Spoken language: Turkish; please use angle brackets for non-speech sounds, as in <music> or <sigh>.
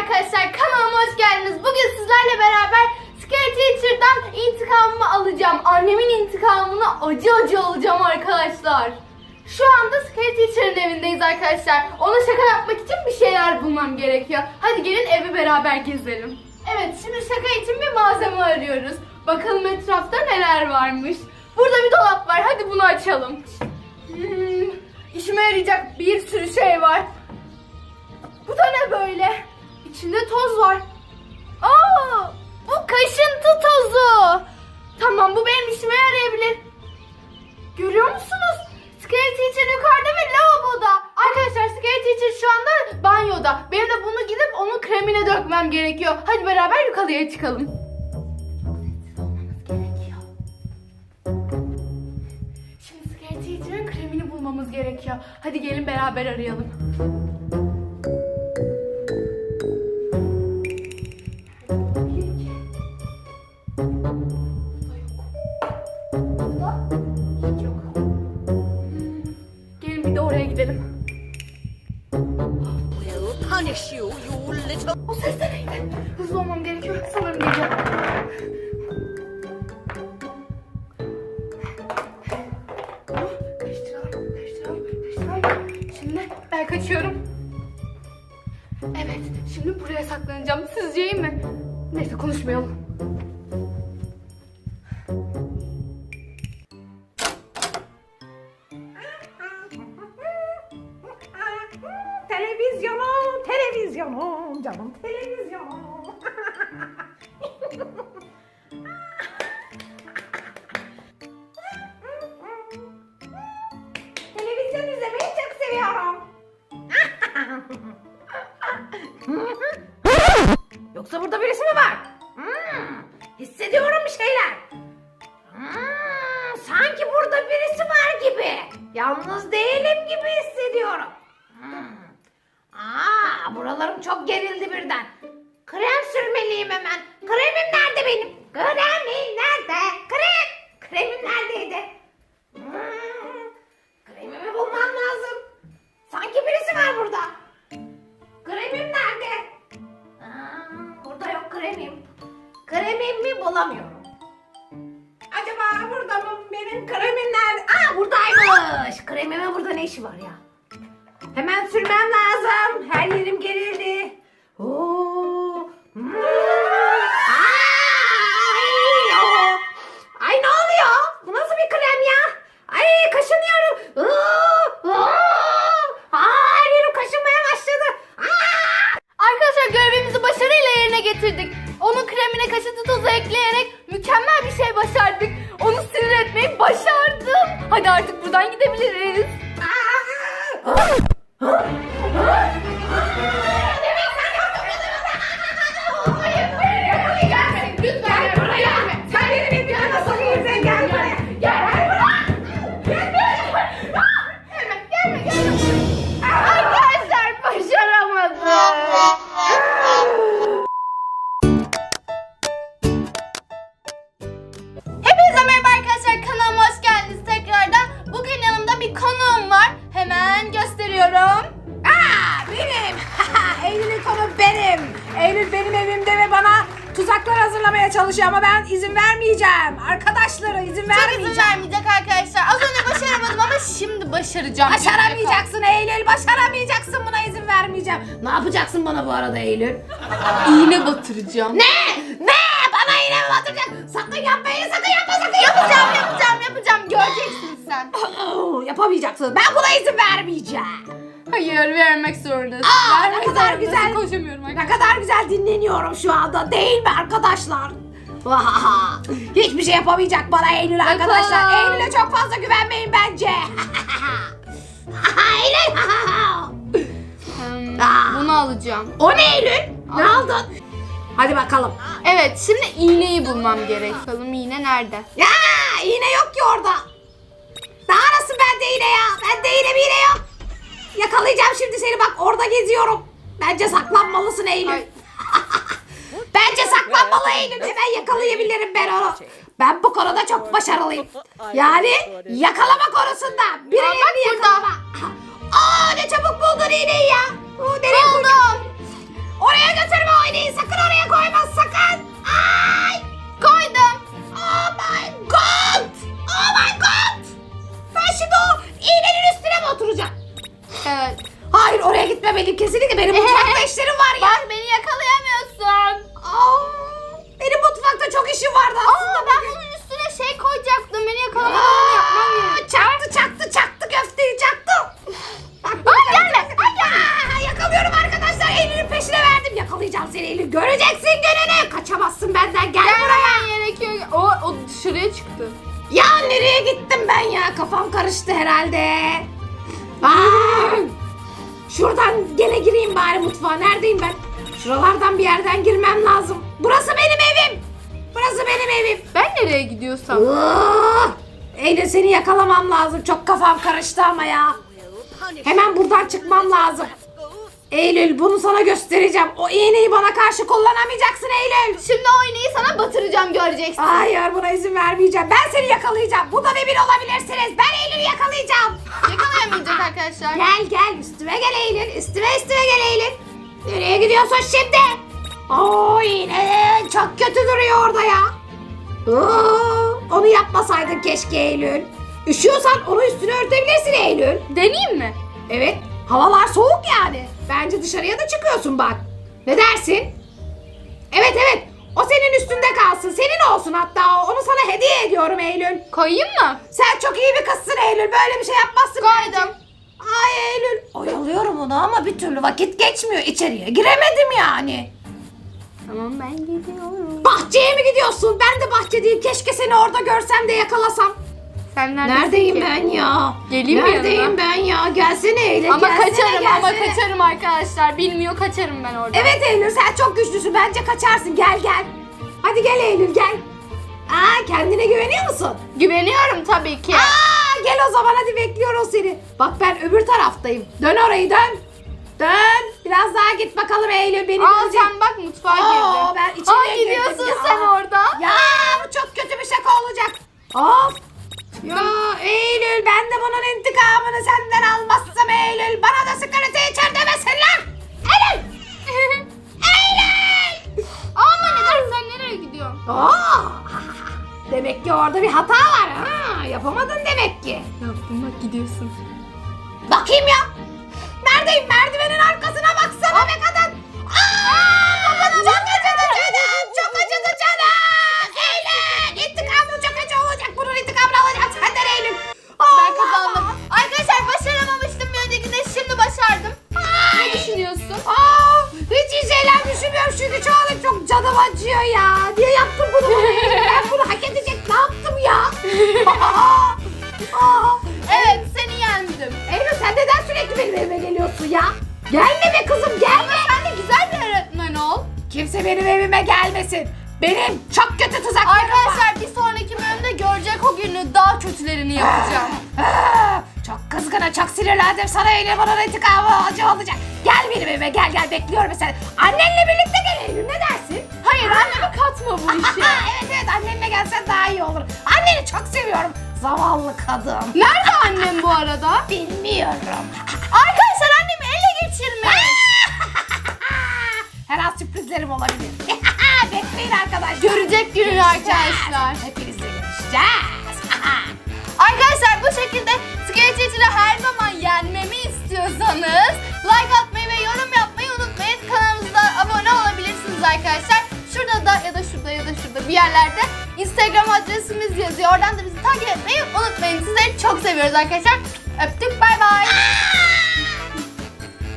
arkadaşlar kanalıma hoş geldiniz. Bugün sizlerle beraber Teacher'dan intikamımı alacağım. Annemin intikamını acı acı alacağım arkadaşlar. Şu anda Teacher'ın evindeyiz arkadaşlar. Ona şaka yapmak için bir şeyler bulmam gerekiyor. Hadi gelin evi beraber gezelim. Evet şimdi şaka için bir malzeme arıyoruz. Bakalım etrafta neler varmış. Burada bir dolap var. Hadi bunu açalım. Hmm, işime yarayacak bir sürü şey var. Bu da ne böyle? İçinde toz var. Aa, bu kaşıntı tozu. Tamam bu benim işime yarayabilir. Görüyor musunuz? Scary Teacher yukarıda ve lavaboda. Arkadaşlar Scary Teacher şu anda banyoda. Benim de bunu gidip onun kremine dökmem gerekiyor. Hadi beraber yukarıya çıkalım. Şimdi Scary Teacher'ın kremini bulmamız gerekiyor. Hadi gelin beraber arayalım. Oraya gidelim. O ses de neydi? Hızlı olmam gerekiyor. Sanırım geliyor. Karıştıralım, karıştıralım, karıştıralım. Şimdi ben kaçıyorum. Evet, şimdi buraya saklanacağım. Sizce iyi mi? Neyse konuşmayalım. Televizyonum, televizyonum, canım televizyonum. Televizyon izlemeyi çok seviyorum. Yoksa burada birisi mi var? Hmm, hissediyorum bir şeyler. Hmm, sanki burada birisi var gibi. Yalnız değilim gibi hissediyorum. Hmm. Aa, buralarım çok gerildi birden. Krem sürmeliyim hemen. Kremim nerede benim? Kremim nerede? Krem. Kremim neredeydi? Hmm. Kremimi bulmam lazım. Sanki birisi var burada. Kremim nerede? Aa, burada yok kremim. Kremimi bulamıyorum. Acaba burada mı? Benim kremim nerede? Aa buradaymış. Kremimin burada ne işi var ya? Hemen sürmem lazım. Her yerim gerildi. Oo. Hmm. Ay, o. Ay ne oluyor? Bu nasıl bir krem ya? Ay kaşınıyorum. Oo, oo. Aa, her yerim kaşınmaya başladı. Aa. Arkadaşlar görevimizi başarıyla yerine getirdik. Onun kremine kaşıntı tozu ekleyerek mükemmel bir şey başardık. Onu sinir etmeyi başardım. Hadi artık buradan gidebiliriz. Hayır, Eylül benim evimde ve bana tuzaklar hazırlamaya çalışıyor ama ben izin vermeyeceğim. Arkadaşlara izin Çok izin vermeyeceğim. vermeyecek arkadaşlar. Az önce başaramadım ama şimdi başaracağım. Başaramayacaksın Eylül, başaramayacaksın buna izin vermeyeceğim. Ne yapacaksın bana bu arada Eylül? İğne batıracağım. Ne? Ne? Bana yine mi batacaksın? Sakın yapmayın, sakın yapma, sakın yapma. Yapacağım, yapacağım, yapacağım. Göreceksin sen. Yapamayacaksın. Ben buna izin vermeyeceğim. Hayır, vermek zorundasın. Aa, ne Vermek kadar zorundasın. güzel. Koşamıyorum Ne arkadaşlar. kadar güzel dinleniyorum şu anda değil mi arkadaşlar? Vahaha. <laughs> Hiçbir şey yapamayacak bana Eylül arkadaşlar. Eylül'e çok fazla güvenmeyin bence. <laughs> Eylül. Hmm, Aa. bunu alacağım. o ne Eylül? Ne aldın? Hadi bakalım. Evet, şimdi iğneyi bulmam gerek. Bakalım iğne nerede? Ya iğne yok ki orada. Daha nasıl bende iğne ya? Bende iğne bir iğne yok. Yakalayacağım şimdi seni bak orada geziyorum. Bence saklanmalısın Eylül. <laughs> Bence saklanmalı Eylül. Hemen yakalayabilirim ben onu. Ben bu konuda çok başarılıyım. Yani yakalama konusunda. Birilerini yakalama. <laughs> Aa ne çabuk buldun iğneyi ya. Oo, nereye buldum? Oraya götürme o iğneyi. Sakın oraya koyma sakın. Ay! Koydum. Oh my god! Oh my god! Ben şimdi o iğnenin üstüne mi oturacağım? Götür. benim kesinlikle. Benim mutfakta <laughs> işlerim var ya. Bak beni yakalayamıyorsun. Aa, benim mutfakta çok işim vardı aslında. Aa ben bunun üstüne şey koyacaktım. Beni yakalamadan onu yapmam gerekiyor. Çaktı çaktı çaktı köfteyi çaktı. Aa, gelme, ay, gelme. Yakalıyorum arkadaşlar. Eylül'ün peşine verdim. Yakalayacağım seni Eylül. Göreceksin gününü. Kaçamazsın benden. Gel buraya. Gelmemen gerekiyor. O, o dışarıya çıktı. Ya nereye gittim ben ya? Kafam karıştı herhalde. Aa, şuradan gele gireyim bari mutfağa. Neredeyim ben? Şuralardan bir yerden girmem lazım. Burası benim evim. Burası benim evim. Ben nereye gidiyorsam. Ah! Eylül seni yakalamam lazım. Çok kafam karıştı ama ya. Hemen buradan çıkmam lazım. Eylül bunu sana göstereceğim. O iğneyi bana karşı kullanamayacaksın Eylül. Şimdi o iğneyi sana batıracağım göreceksin. Hayır buna izin vermeyeceğim. Ben seni yakalayacağım. Bundan emin olabilirsiniz. Ben Eylül'ü yakalayacağım. Yakalayamayacak arkadaşlar. Gel gel üstüme gel Eylül. Üstüme üstüme gel Eylül. Nereye gidiyorsun şimdi? Oo yine çok kötü duruyor orada ya. Oo, onu yapmasaydın keşke Eylül. Üşüyorsan onu üstüne örtebilirsin Eylül. Deneyeyim mi? Evet havalar soğuk yani. Bence dışarıya da çıkıyorsun bak. Ne dersin? Evet evet o senin üstünde kalsın. Senin olsun hatta. Onu sana hediye ediyorum Eylül. Koyayım mı? Sen çok iyi bir kızsın Eylül. Böyle bir şey yapmazsın. Koydum. Ay Eylül. Oyalıyorum onu ama bir türlü vakit geçmiyor. İçeriye giremedim yani. Tamam ben gidiyorum. Bahçeye mi gidiyorsun? Ben de bahçedeyim. Keşke seni orada görsem de yakalasam. Sen neredesin Neredeyim ki? ben ya? Geleyim mi Neredeyim yanına? ben ya? Gelsene Eylül. Ama gelsene, kaçarım ama gelsene. kaçarım arkadaşlar. Bilmiyor kaçarım ben orada. Evet Eylül sen çok güçlüsün. Bence kaçarsın. Gel gel. Hadi gel Eylül gel. Aa kendine güveniyor musun? Güveniyorum tabii ki. Aa gel o zaman hadi bekliyoruz seni. Bak ben öbür taraftayım. Dön orayı dön. Dön. Biraz daha git bakalım Eylül beni Aa görecek. sen bak mutfağa Aa, girdin. ben içeriye Aa girdim gidiyorsun ya. sen orada. Ya bu çok kötü bir şaka olacak. Of. Ya Eylül ben de bunun intikamını senden almazsam Eylül bana da sıkıntı içer demesinler. Eylül. <laughs> Eylül. Ama neden sen nereye gidiyorsun? Aa, demek ki orada bir hata var. Ha, yapamadın demek ki. Yaptım bak gidiyorsun. Bakayım ya. Neredeyim? Merdivenin arkasına baksana be kadın. Evet seni yendim. Eylül sen neden sürekli benim evime geliyorsun ya? Gelme be kızım gelme. Sen de güzel bir öğretmen ol. Kimse benim evime gelmesin. Benim çok kötü tuzaklarım var. Arkadaşlar bir sonraki bölümde görecek o günü daha kötülerini yapacağım. <sighs> Çok kızgınım, çok sinirlendim. Sana Eylül bunun intikamı acı olacak. Gel benim evime, gel gel bekliyorum seni. Annenle birlikte gel? Hayır annemi katma bu işe. evet evet, annenle gelsen daha iyi olur. Anneni çok seviyorum. Zavallı kadın. Nerede annem bu arada? Bilmiyorum. Arkadaşlar annemi ele geçirmiş. <laughs> Her an sürprizlerim olabilir. <laughs> Bekleyin arkadaşlar. Görecek gününü arkadaşlar. Hepinizle görüşeceğiz. <laughs> Arkadaşlar bu şekilde Sketch Teacher'ı her zaman yenmemi Instagram adresimiz yazıyor. Oradan da bizi takip etmeyi unutmayın. Sizleri çok seviyoruz arkadaşlar. Öptük bay bay.